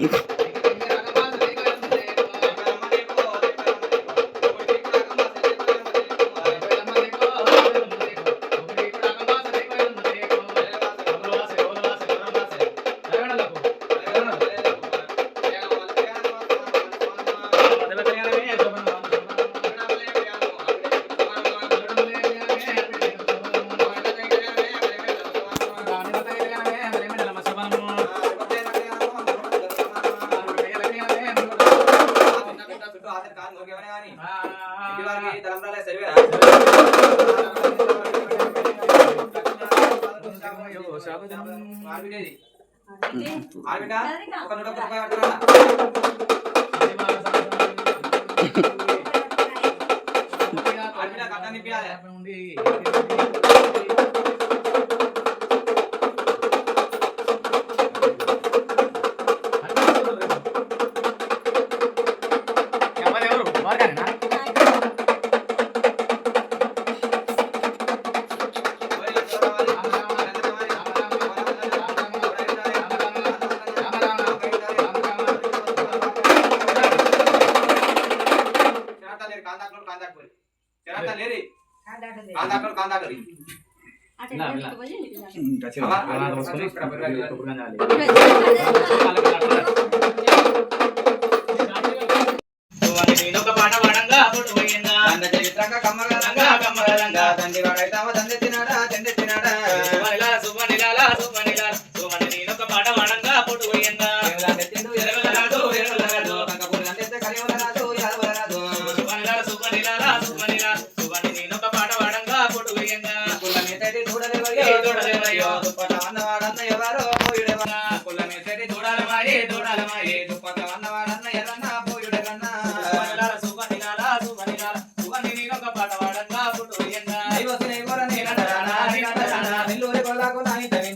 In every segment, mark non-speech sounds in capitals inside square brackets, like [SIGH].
life. ఒక నూట [LAUGHS] అలా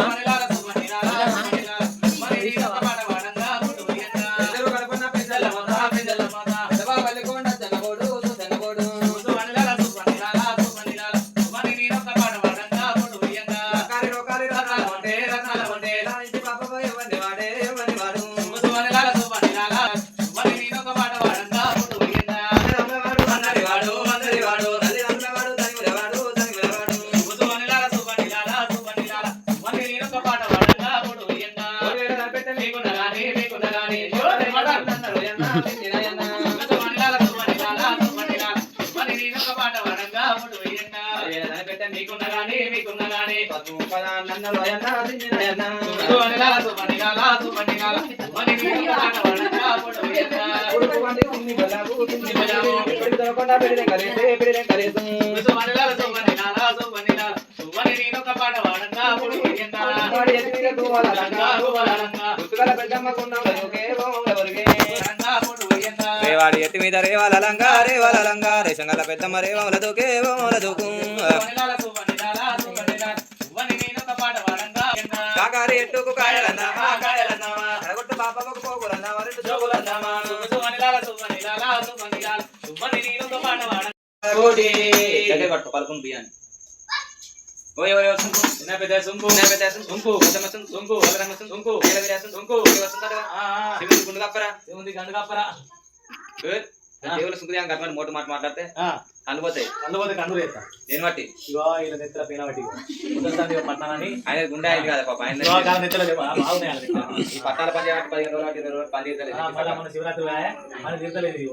amarelada. నీకున్నగానే రేవాడి ఎత్తి మీద రేవాలంగా రేవాలంగా రేషంగల పెద్దమ్మ రేవముల దూకే కాకారి ఎట్టుకు కాయలందామా కాయలందామా ఎరగొట్టు పాపకు పోగులందామా రెండు జోగులందామా సుమని లాల సుమని లాల సుమని లాల. సుమని నీరు పాట వాడ కోడి గడ్డ కట్టు పలుకుని బియ్యాన్ని. ఓయ్ ఓయ్ సుంకు. నిన్న పెద్ద సుంకు. నిన్న పెద్ద సుంకు. గతమ సుంకు. సుంకు. గతమ సుంకు. ఏల విరాస సుంకు. ఏల సుంకు. ఆ మాట మాట్లాడితే ఆ, అనుపోతాయి కళ్ళు పోతే కన్ను చేస్తా దేని బట్టి ఇగో ఇలా నెత్తల పైన బట్టి కుదరసాని పట్టానని ఆయన గుండె అయింది కదా పాప ఆయన. ఈ పట్టాల పని చేయడానికి పదిహేను రోజులు ఇరవై రోజులు పని మళ్ళా మన శివరాత్రి మన తీర్థలేదు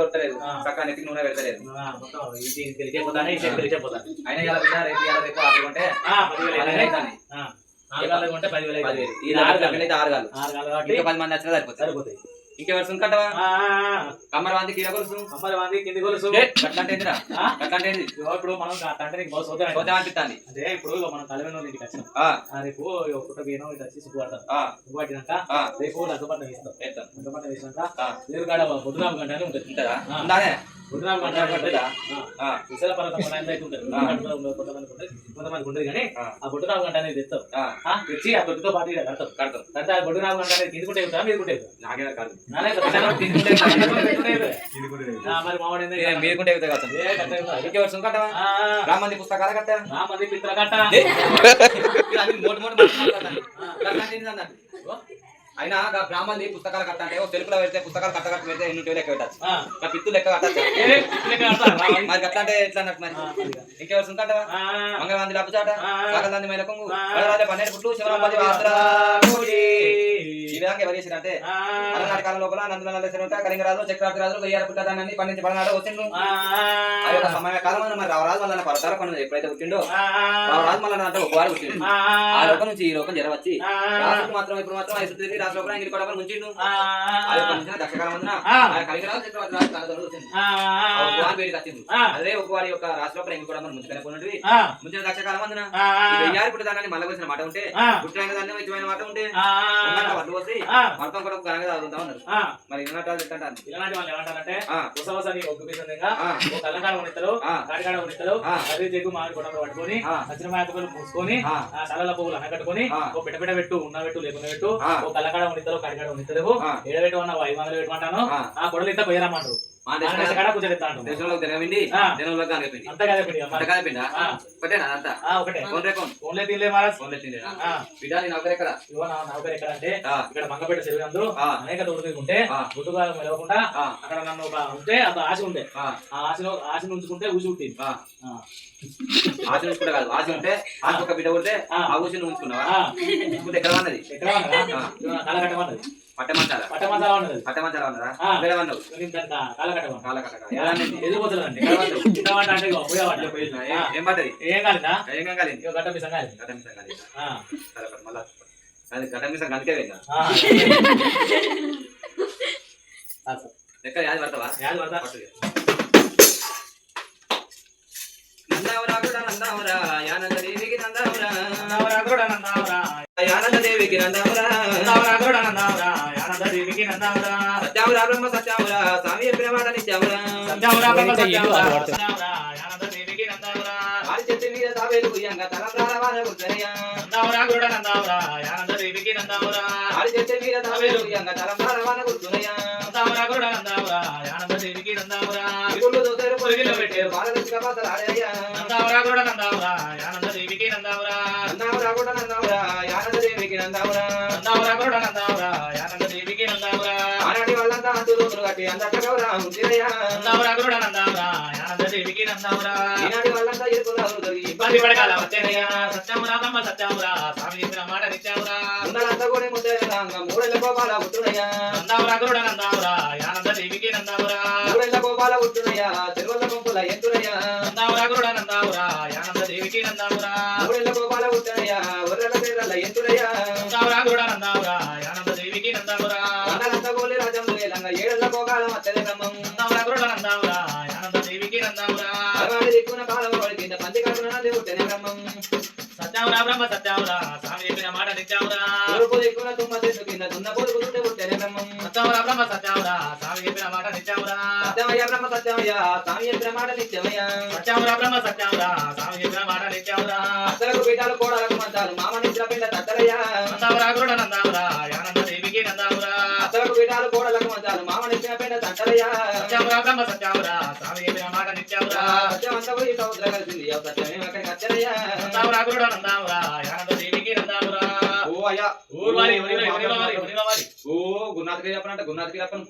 కొట్టలేదు ఆ. చక్కగా నెత్తికి నూనె పెడతలేదు. తెలిసిపోతానే, తెలిసిపోతానే. ఆయన ఇలా బిడ్డ రేపు ఇలా రేపు ఆడుకుంటే ఆ, పదివేలు కొంటే పదివేలు. ఈ ఆరు ఆరు గాలు. గంటలు అయితే ఆరు గాలు ఇంకా పది మంది వచ్చినా సరిపోతుంది సరిపోతాయి. ఇంకెవరు ఆ. కమ్మర వాంది కింది గొలుసు గట్లంటే ఏందిరా ఆ? గట్లంటే ఏంది ఇగో ఇప్పుడు మనం తండ్రికి బాగా సోదరం పోతే అనిపిస్తాంది అదే ఇప్పుడు మనం వాళ్ళ ఇంటికి ఆ, రేపు పుట్ట బియ్యం ఇట్లా వచ్చి సుబ్బు పడతాం. సుబ్బు పట్టినాక రేపు లగ్గపట్నం వేస్తాం. లగ్గపట్నం వేసినాక ఎదురుగాడ బుద్ధరామ గంట ఉంటుంది. ఉంటుందా? కొంతమందికి ఉంటుంది కానీ ఆ, బుద్ధరామ గంట అనేది తెస్తాం ఆ, ఆ, తెచ్చి ఆ తొట్టితో పాటు కడతాం కడతాం కడితే ఆ బుద్ధరామ గంట అనేది కిందకుంటే ఎగుతా మీదకుంటే ఎగుతా నాకే కాదు. మరి ఏ, మీరుకుంటే ఆ. రామంది పుస్తకాలు కట్టా ఆ మంది పిత్ర కట్ట మోటు మోటు అయినా బ్రాహ్మణి పుస్తకాలు కట్ట అంటే ఓ తెలుపులో పెడితే పుస్తకాలు కట్ట కట్ట పెడితే ఎన్ని లెక్క పెట్టచ్చు. నా పిత్తు లెక్క కట్టచ్చు మరి. ఎట్లా అన్నట్టు మరి. ఇంకెవరు సుంకట్టవా ఆ, మంగళవాంది లబ్బుచాట. వడరాజే పన్నెండు పుట్లు పూజి. ఈ విధంగా ఎవరు చేసిరంటే ఆ, అలనాటి కాలం లోపల నందుల నల్లశివట కళింగరాజు చక్రవర్తి రాజు వెయ్యాల పుట్టదాన్ని పండించి పడనాడు వచ్చిండు. ఆ, ఆ యొక్క సమయ కాలం మరి రావరాజు మళ్ళీ పడతారు పనులు ఎప్పుడైతే పుట్టిండో రావరాజు మళ్ళీ అంటే ఒక వారు పుట్టిండు. ఆ, లోకం నుంచి ఈ లోకం జరవచ్చి రాజుకు మాత్రం ఇప్పుడు మాత్రం ఐదు తిరిగి రాజు లోపల ఇంగిలి కొడవలు ముంచిండు. ఆ, యొక్క ముంచిన దక్షకాలం వందన కళింగరాజు చక్రవర్తి రాజు కలదలు వచ్చింది వేడికి వచ్చింది. అదే ఒక వారి యొక్క రాజు లోపల ఇంగిలి కొడవలు ముంచుకొని పోయినవి ముంచిన దక్షకాలం వందన ఆ, వెయ్యారి పుట్టదాన్ని మళ్ళీ వచ్చిన మాట ఉంటే. పుట్టిన దాన్ని ఇష్టమైన మాట ఉంటే వడ్లు పోసి ఆ, మొత్తం కూడా ఘనంగా తాగుతా ఉన్నారు. మరి ఇన్నట్టు ఎట్లా ఇలాంటి వాళ్ళు ఏమంటారంటే ఆ. ఉసవసని ఒక్క పీసంగా. ఓ కళ్ళకాడ. కాడికాడ ఉనిస్తారు ఆ. అదే జగ్గు మామిడి కొట్టలు పట్టుకొని పూసుకొని ఆ. ఆ సలల పువ్వులు అనకట్టుకొని. ఓ పెట్ట పెట్ట ఉన్న పెట్టు లేకుండా పెట్టు. ఓ కళ్ళకాడ ఉనిస్తారు కాడికాడ ఉనిస్తారు ఆ. ఏడబెట్టు అన్నావు ఐదు వందలు పెట్టమంటాను ఆ. ఆ కొడలు ఇంత పోయారమ్మంటారు మా ఆంధ్రదేశ కాడ అంటారు దేశంలో ఆ. జనంలో అంతా కదా పెట్టి అంత ఒకటే ఫోన్ రేకోన్ ఫోన్లే తినలే మహారాజ్. ఫోన్ ఎత్తిండేనా ఆ, బిడ్డ నేను ఒకరు ఎక్కడ? నా నౌకరు ఎక్కడ అంటే. ఇక్కడ మంగపేట. అనేక తోడు ఉంటే ఆ. గుట్టుగా మెలవకుండా ఆ. అక్కడ నన్ను ఒక ఉంటే అంత ఆశ ఉండే. ఆ, ఆశలో ఆశను ఉంచుకుంటే ఊసి. ఆ. ఆశ ఉంచుకుంటే కాదు ఆశ ఉంటే ఆశ ఒక బిడ్డ ఉంటే ఆ. ఉంచుకున్నావా? ఎక్కడ ఉన్నది? ఎక్కడ నా కట్టమన్నది పట్టమంటారా పట్టమంచాలా ఉన్నది పట్టమంటారా ఉన్నదా ఆ. వేరే అన్నావు నేను దానికి కా- కాల కట్టమన్నా కాల కట్టక ఎలా అనేది? ఎదురుపోతుందండి చిన్నవాట అంటే పోయేవాట పోయిందా? ఆ. ఏ- పడ్డది? ఏం కాలేదా? ఏం కాలేదు? గట్ట మీ సంగాలి గడ్డ మిసం కాలేదు. సరే మళ్ళా అది గడ్డ మిసం కనికే పోయిందా. ఎక్కడ యాది పడతావా? యాది పడతా? నందావరా కూడా నందావరా యానంద దేవికి నందావరా. నందావరా కూడా నందావరా. యానంద దేవికి నందావరా. నందావరా కూడా నందావరా. నందావరా. సత్యావరా బ్రహ్మ సత్యావరా స్వామి చెప్పిన మాట నిత్యావరా సత్యావరా బ్రహ్మ సత్యావరా. యానంద దేవికి నందావరా. ఆడి చెట్టు మీద తావేలు ఉయ్యంగా తలంబ్రాల వాన గుర్తనయ్యా నందావరా కూడా నందావరా. యానంద దేవికి నందావరా. ఆడి చెట్టు మీద తావేలు ఉయ్యంగా తలంబ్రాల వాన గుర్తునయ్యా నందావరా కూడా నందావరా. యానంద దేవికి నందావరా. ఇగుళ్ళు దోసరు పొరిగిలో పెట్టారు బాలదృష్టిగా పాతలు ఆడయ్యా నందావరా కూడా నందావరా. యానంద దేవికి నందావరా. నందావరా కూడా నందావరా యానంద దేవికి నందావరా నందావరా కూడా నందావరా. అంతు రోజులు కట్టి అందట గౌరా ఉంచిరయ్యా నందావరా కూడా నందావరా. యానంద దేవికి నందావరా. ఈనాటి వాళ్ళంతా ఇరుకులు దొరికి ఇబ్బంది పడకాల వచ్చేనయ్యా. సత్యమురా బ్రహ్మ సత్యమురా. స్వామి చెప్పిన మాట నిత్యమురా. ఉన్నదంతా కూడా ముద్దరంగా మూడెళ్ళ గోపాల పుట్టునయ్యా నందావరా కూడా నందావరా. యానంద దేవికి నందావరా. మూడెళ్ళ గోపాల పుట్టునయ్యా తిరువల్ల గుంపుల ఎత్తునయ్యా నందావరా కూడా నందావరా. యానంద దేవికి నందావరా. మూడెళ్ళ గోపాల పుట్టునయ్యా ఒర్రెల ఏడెళ్ళ గోకాలం అత్తలే బ్రహ్మం నందావరా కూడా నందావరా. యానంద దేవికి నందావరా. భగవాని దిక్కున కాలం వాడి కింద పంది నంది పుట్టెనే బ్రహ్మం సత్యమురా బ్రహ్మ సత్యమురా. స్వామి చెప్పిన మాట నిత్యమురా. తూర్పు దిక్కున తుమ్మ చెట్టు కింద తున్న చుట్టే పుట్టెనే బ్రహ్మం సత్యమురా బ్రహ్మ సత్యమురా. స్వామి చెప్పిన మాట నిత్యమురా. సత్యమయ్య బ్రహ్మ సత్యమయ్య స్వామి చెప్పిన మాట నిత్యమయ్య సత్యమురా బ్రహ్మ సత్యమురా. స్వామి చెప్పిన మాట నిత్యమురా. అత్తలకు పీఠాలు కోడలకు మంచాలు మామ నిద్ర పిండ తత్తలయ్య. తత్తలయ్య సత్యమురా బ్రహ్మ సత్యమురా. స్వామి మాట నిత్యమురా. సముద్రం కలిసింది అక్కడికి నందామురా ఆనంద దేవికి నందామురా ఓ అయ్యా వారి ఓ గురునాథకి చెప్పనంటే గురునాథకి చెప్పను